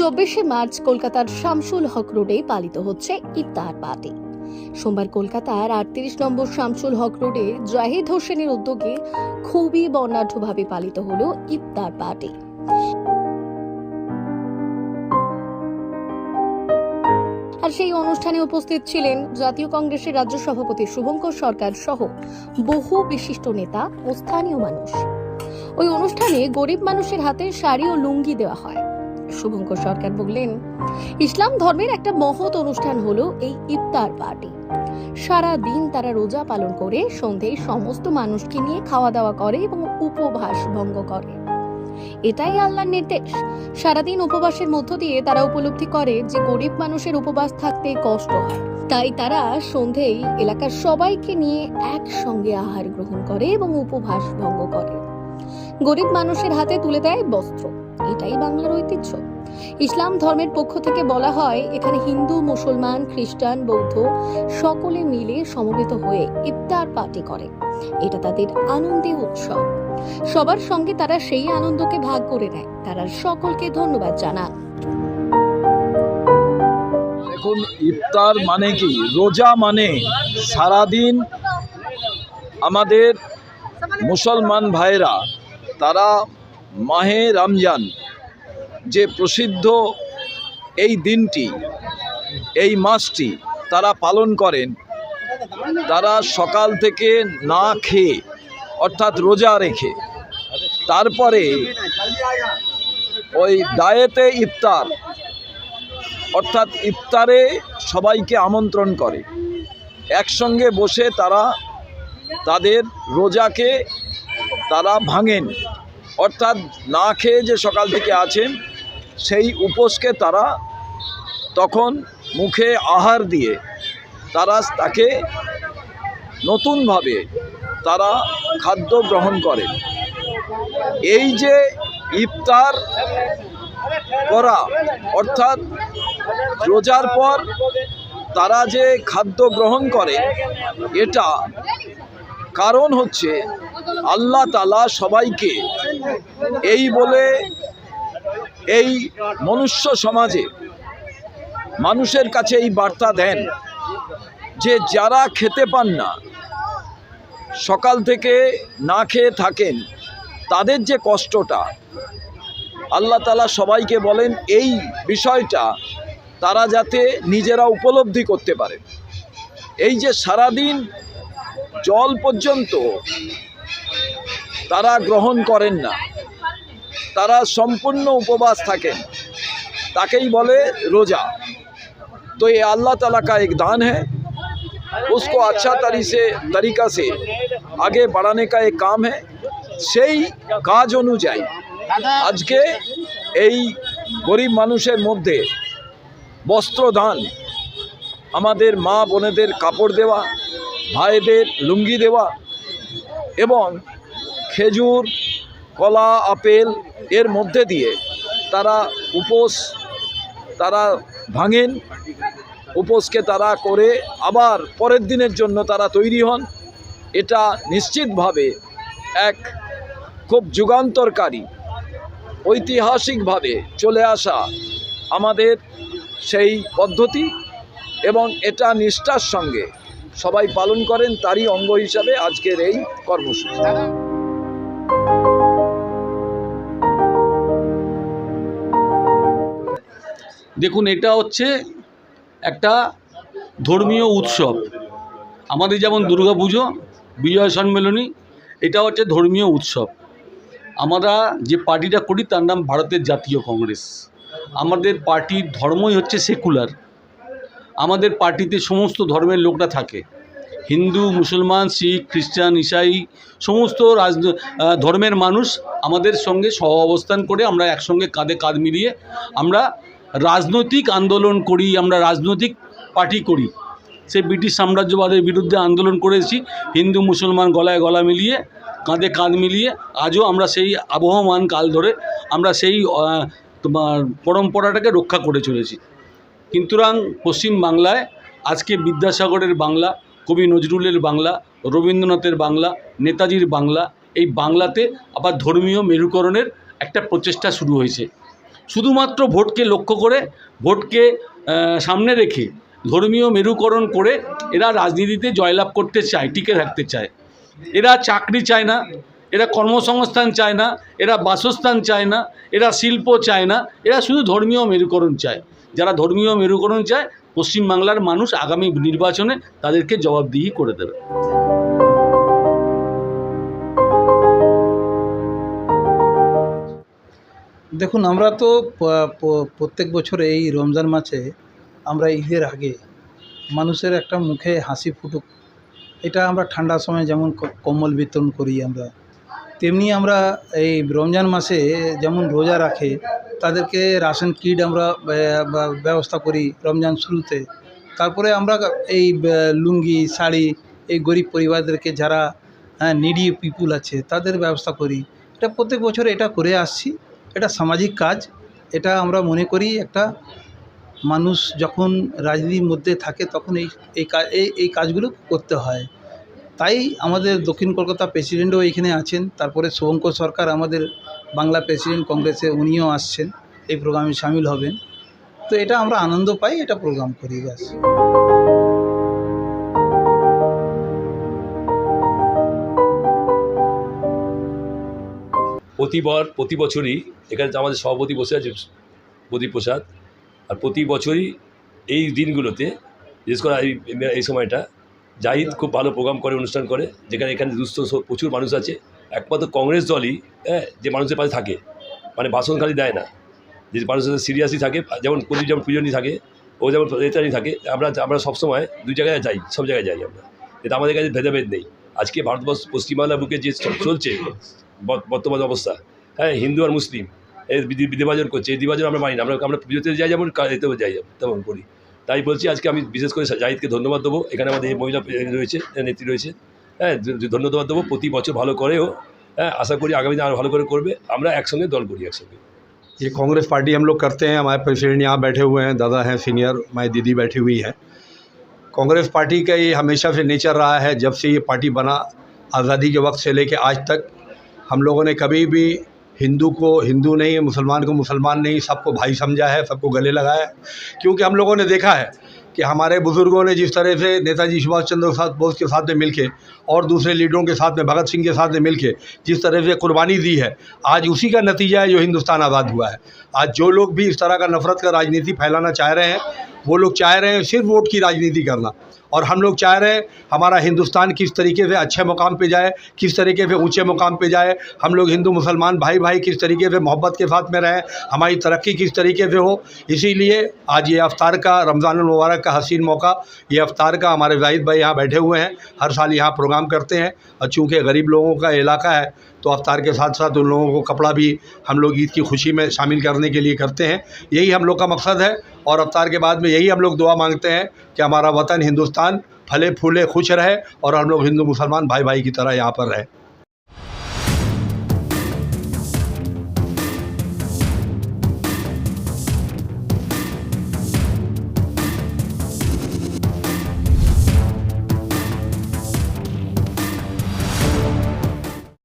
চব্বিশে মার্চ কলকাতার শামসুল হক রোডে পালিত হচ্ছে ইফতার পার্টি। সোমবার কলকাতার আটত্রিশ নম্বর শামসুল হক রোডে জাহিদ হোসেনের উদ্যোগে খুবই বর্ণাঢ্যভাবে পালিত হলো ইফতার পার্টি। আর সেই অনুষ্ঠানে উপস্থিত ছিলেন জাতীয় কংগ্রেসের রাজ্য সভাপতি শুভঙ্কর সরকার সহ বহু বিশিষ্ট নেতা ও স্থানীয় মানুষ। ওই অনুষ্ঠানে গরিব মানুষের হাতে শাড়ি ও লুঙ্গি দেওয়া হয়। শুভঙ্কর সরকার বললেন, ইসলাম ধর্মের একটা মহৎ অনুষ্ঠান হলো এই ইফতার পার্টি। সারা দিন তারা রোজা পালন করে, সন্ধেয় সমস্ত মানুষকে নিয়ে খাওয়া দাওয়া করে এবং উপবাস ভঙ্গ করে। এটাই আল্লাহর নির্দেশ। সারাদিন উপবাসের মধ্য দিয়ে তারা উপলব্ধি করে যে গরিব মানুষের উপবাস থাকতে কষ্ট হয়। তাই তারা সন্ধেয় এলাকার সবাইকে নিয়ে একসঙ্গে আহার গ্রহণ করে এবং উপবাস ভঙ্গ করে। গরিব মানুষের হাতে তুলে দেয় বস্ত্র। এটাই বাংলার ঐতিহ্য। ইসলাম ধর্মের পক্ষ থেকে বলা হয়, এখানে হিন্দু, মুসলমান, খ্রিস্টান, বৌদ্ধ সকলে মিলে সমবেত হয়ে ইফতার পার্টি করে। এটা তাদের আনন্দে উৎসব। সবার সঙ্গে তারা সেই আনন্দকে ভাগ করে নেয়। তারা সকলকে ধন্যবাদ জানান। দেখুন ইফতার মানে কি? রোজা মানে সারাদিন আমাদের মুসলমান ভাইরা তারা মাহে রমজান যে প্রসিদ্ধ এই দিনটি, এই মাসটি তারা পালন করেন, তারা সকাল থেকে না খেয়ে, অর্থাৎ রোজা রেখে, তারপরে ওই দায়েতে ইফতার, অর্থাৎ ইফতারে সবাইকে আমন্ত্রণ করে। একসঙ্গে বসে তারা তাদের রোজাকে তারা ভাঙেন, অর্থাৎ না খেয়ে যে সকাল থেকে আছেন সেই উপোসকে তারা তখন মুখে আহার দিয়ে তারা তাকে নতুনভাবে তারা খাদ্য গ্রহণ করেন এই যে ইফতার করা, অর্থাৎ রোজার পর তারা যে খাদ্য গ্রহণ করে, এটা কারণ হচ্ছে আল্লাহ তালা সবাইকে এই বলে এই মনুষ্য সমাজে মানুষের কাছে এই বার্তা দেন যে যারা খেতে পান না, সকাল থেকে না খেয়ে থাকেন, তাদের যে কষ্টটা, আল্লাহ তালা সবাইকে বলেন এই বিষয়টা তারা যাতে নিজেরা উপলব্ধি করতে পারে। এই যে সারাদিন জল পর্যন্ত তারা গ্রহণ করেন না তারা সম্পূর্ণ উপবাস থাকেন তাকেই বলে রোজা तो ये अल्लाह ताला का एक दान है उसको अच्छा तरी से तरीका से आगे बढ़ाने का एक काम है সেই কাজ অনুযায়ী আজকে এই গরিব মানুষের মধ্যে বস্ত্রদান আমাদের মা বোনেদের কাপড় দেওয়া ভাইদের লুঙ্গি দেওয়া এবং খেজুর কলা, আপেল এর মধ্যে দিয়ে তারা উপোস, তারা ভাঙেন, উপোসকে তারা করে আবার পরের দিনের জন্য তারা তৈরি হন। এটা নিশ্চিতভাবে এক খুব যুগান্তরকারী, ঐতিহাসিকভাবে চলে আসা আমাদের সেই পদ্ধতি এবং এটা নিষ্ঠার সঙ্গে সবাই পালন করেন, তারই অঙ্গ হিসাবে আজকের এই কর্মসূচি। দেখুন, এটা হচ্ছে একটা ধর্মীয় উৎসব। আমাদের যেমন দুর্গা পুজো, বিজয় সম্মেলনী, এটা হচ্ছে ধর্মীয় উৎসব। আমরা যে পার্টিটা করি, তার নাম ভারতের জাতীয় কংগ্রেস। আমাদের পার্টির ধর্মই হচ্ছে সেকুলার। আমাদের পার্টিতে সমস্ত ধর্মের লোকরা থাকে। হিন্দু, মুসলমান, শিখ, খ্রিস্টান, ইসাই, সমস্ত রাজ ধর্মের মানুষ আমাদের সঙ্গে সহ অবস্থান করে আমরা একসঙ্গে কাঁধে কাঁধ মিলিয়ে আমরা রাজনৈতিক আন্দোলন করি, আমরা রাজনৈতিক পার্টি করি। সে ব্রিটিশ সাম্রাজ্যবাদের বিরুদ্ধে আন্দোলন করেছি, হিন্দু, মুসলমান গলায় গলা মিলিয়ে, কাঁধে কাঁধ মিলিয়ে। আজও আমরা সেই আবহমান কাল ধরে আমরা সেই তোমার পরম্পরাটাকে রক্ষা করে চলেছি। কিন্তুরাং পশ্চিম বাংলায় আজকে বিদ্যাসাগরের বাংলা, কবি নজরুলের বাংলা, রবীন্দ্রনাথের বাংলা, নেতাজির বাংলা, এই বাংলাতে আবার ধর্মীয় মেরুকরণের একটা প্রচেষ্টা শুরু হয়েছে। শুধুমাত্র ভোটকে লক্ষ্য করে, ভোটকে সামনে রেখে ধর্মীয় মেরুকরণ করে এরা রাজনীতিতে জয়লাভ করতে চায়, টিকে থাকতে চায়। এরা চাকরি চায় না, এরা কর্মসংস্থান চায় না, এরা বাসস্থান চায় না, এরা শিল্প চায় না, এরা শুধু ধর্মীয় মেরুকরণ চায়। যারা ধর্মীয় মেরুকরণ চায়, পশ্চিমবাংলার মানুষ আগামী নির্বাচনে তাদেরকে জবাবদিহি করে দেবে। দেখুন, আমরা তো প্রত্যেক বছর এই রমজান মাসে আমরা ঈদের আগে মানুষের একটা মুখে হাসি ফুটুক। এটা আমরা ঠান্ডার সময় যেমন কম্বল বিতরণ করি আমরা, তেমনি আমরা এই রমজান মাসে যেমন রোজা রাখে, তাদেরকে রাশন কিট আমরা ব্যবস্থা করি রমজান শুরুতে। তারপরে আমরা এই লুঙ্গি, শাড়ি, এই গরিব পরিবারদেরকে যারা হ্যাঁ নিডি পিপুল আছে, তাদের ব্যবস্থা করি। এটা প্রত্যেক বছর এটা করে আসছি। এটা সামাজিক কাজ। এটা আমরা মনে করি একটা মানুষ যখন রাজনীতির মধ্যে থাকে তখন এই এই এই কাজগুলো করতে হয়। তাই আমাদের দক্ষিণ কলকাতা প্রেসিডেন্টও এখানে আছেন, তারপরে শুভঙ্কর সরকার আমাদের বাংলা প্রেসিডেন্ট কংগ্রেসে উনিও আসছেন, এই প্রোগ্রামে সামিল হবেন। তো এটা আমরা আনন্দ পাই, এটা প্রোগ্রাম করি, ব্যাস। প্রতিবার, প্রতি বছরই এখানে আমাদের সভাপতি বসে আছে প্রদীপ প্রসাদ। আর প্রতি বছরই এই দিনগুলোতে, বিশেষ করে এই এই সময়টা, জাহিদ খুব ভালো প্রোগ্রাম করে, অনুষ্ঠান করে, যেখানে এখানে দুস্থ প্রচুর মানুষ আছে। একমাত্র কংগ্রেস দলই হ্যাঁ যে মানুষের পাশে থাকে। মানে ভাষণ খালি দেয় না। যে মানুষের সিরিয়াসলি থাকে, যেমন প্রদীপ, যেমন পুজনি থাকে, ও যেমন নেতানি থাকে, আমরা আমরা সবসময় দুই জায়গায় যাই, সব জায়গায় যাই আমরা। এটা আমাদের কাছে ভেদাভেদ নেই। আজকে ভারতবর্ষ পশ্চিমবাংলার বুকে যে চলছে برتمان ابستہ ہندو اور مسلم کر چی دین ہمیں پانی نہ آج کے ہمیں جاہد کے دنیہباد دب یہ مہیلا رہے نیتی رہے دھنیہ واد بچر بھال کر ہو ہاں آسا کروا ایک سنگے دل بڑھیا ایک سنگے یہ کاگریس پارٹی ہم لوگ کرتے ہیں ہمارے فرینڈ یہاں بیٹھے ہوئے ہیں دادا ہیں سینئر ہمارے دیدی بیٹھی ہوئی ہیں کانگریس پارٹی کا یہ ہمیشہ سے نیچر رہا ہے جب سے یہ پارٹی بنا آزادی کے وقت سے لے کے آج تک ہم لوگوں نے کبھی بھی ہندو کو، ہندو نہیں، مسلمان کو مسلمان نہیں، سب کو بھائی سمجھا ہے، سب کو گلے لگایا ہے کیونکہ ہم لوگوں نے دیکھا ہے کہ ہمارے بزرگوں نے جس طرح سے نیتا جی سبھاش چندر ساتھ، بوس کے ساتھ میں مل کے اور دوسرے لیڈروں کے ساتھ میں، بھگت سنگھ کے ساتھ میں مل کے جس طرح سے قربانی دی ہے، آج اسی کا نتیجہ ہے، جو ہندوستان آزاد ہوا ہے۔ آج جو لوگ بھی اس طرح کا نفرت کا راجنیتی پھیلانا چاہ رہے ہیں، وہ لوگ چاہ رہے ہیں صرف ووٹ کی راجنیتی کرنا۔ اور ہم لوگ چاہ رہے ہیں ہمارا ہندوستان کس طریقے سے اچھے مقام پہ جائے، کس طریقے سے اونچے مقام پہ جائے۔ ہم لوگ ہندو مسلمان بھائی بھائی کس طریقے سے محبت کے ساتھ میں رہیں، ہماری ترقی کس طریقے سے ہو۔ اسی لیے آج یہ افطار کا، رمضان المبارک کا حسین موقع، یہ افطار کا ہمارے زاہد بھائی یہاں بیٹھے ہوئے ہیں۔ ہر سال یہاں پروگرام کرتے ہیں۔ اور چونکہ غریب لوگوں کا علاقہ ہے تو افطار کے ساتھ ساتھ ان لوگوں کو کپڑا بھی ہم لوگ عید کی خوشی میں شامل کرنے کے لیے کرتے ہیں۔ یہی ہم لوگ کا مقصد ہے اور افطار کے بعد میں یہی ہم لوگ دعا مانگتے ہیں کہ ہمارا وطن ہندوستان پھلے پھولے خوش رہے اور ہم لوگ ہندو مسلمان بھائی بھائی کی طرح یہاں پر رہے۔